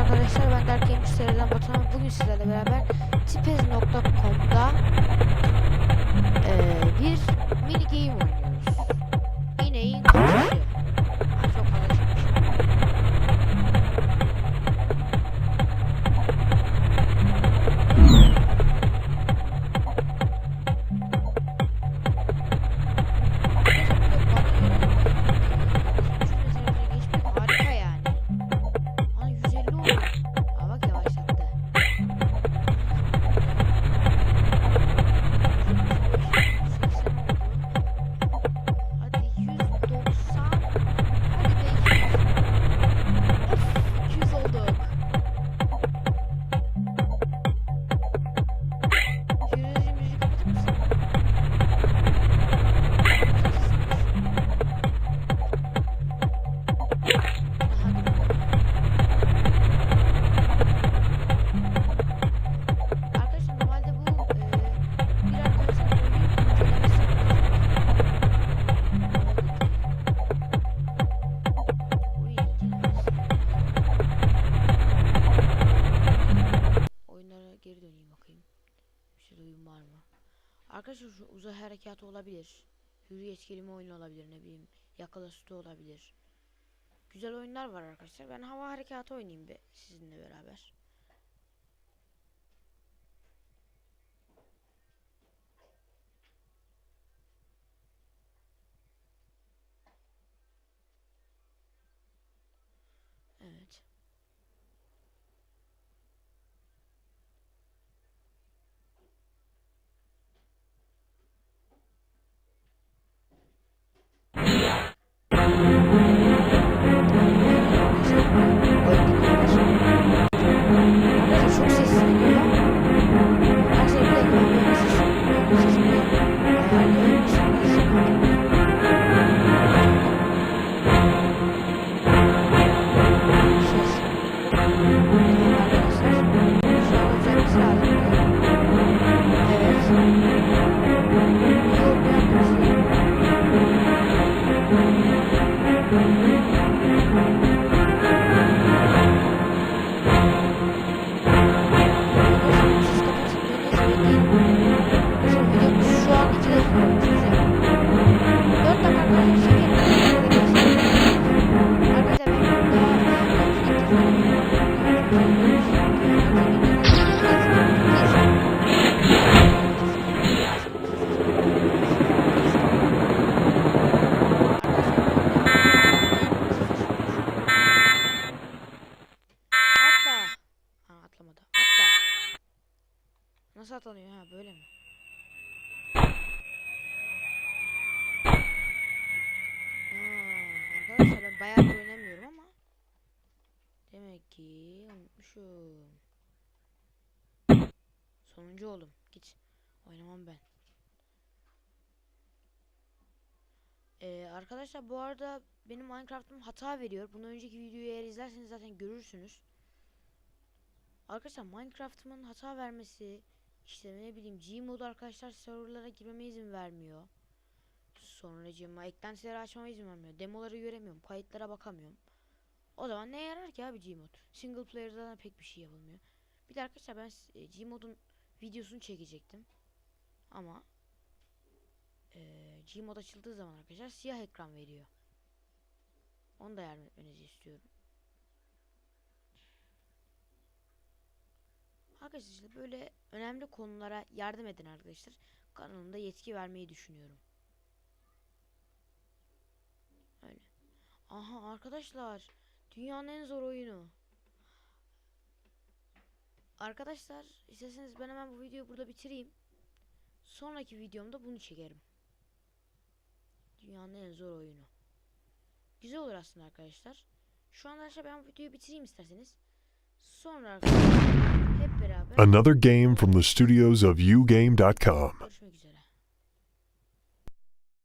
arkadaşlar ben Dark Games seriden Batuhan. Bugün sizlerle beraber tipez.com'da eee bir geri döneyim bakayım. Bir şey oyun var mı? Arkadaşlar şu uzay harekatı olabilir. Hürriyet kelime oyunu olabilir ne bileyim. Yakala sütü olabilir. Güzel oyunlar var arkadaşlar. Ben hava harekatı oynayayım bir sizinle beraber. Arkadaşlar Nasıl atlanıyor ha böyle mi? Arkadaşlar ben bayağı oynamıyorum ama demek ki unutmuşum. Sonuncu oldum. Git. Oynamam ben. Ee, arkadaşlar bu arada benim Minecraft'ım hata veriyor. Bunu önceki videoyu eğer izlerseniz zaten görürsünüz. Arkadaşlar Minecraft'ımın hata vermesi işte ne bileyim Gmod arkadaşlar serverlara girmeme izin vermiyor. Sonracığıma eklentileri açmama izin vermiyor. Demoları göremiyorum. Kayıtlara bakamıyorum. O zaman ne yarar ki abi Gmod? Single player'da da pek bir şey yapılmıyor. Bir de arkadaşlar ben e, Gmod'un videosunu çekecektim. Ama e, Gmod açıldığı zaman arkadaşlar siyah ekran veriyor. Onu da yardım etmenizi istiyorum. Arkadaşlar işte böyle önemli konulara yardım edin arkadaşlar. Kanalımda yetki vermeyi düşünüyorum. Öyle. Aha arkadaşlar. Dünyanın en zor oyunu. Arkadaşlar isterseniz ben hemen bu videoyu burada bitireyim. Sonraki videomda bunu çekerim. Dünyanın en zor oyunu. Güzel olur aslında arkadaşlar. Şu anda arkadaşlar ben bu videoyu bitireyim isterseniz. Sonra hep beraber Another game from the studios of ugame.com. görüşmek üzere.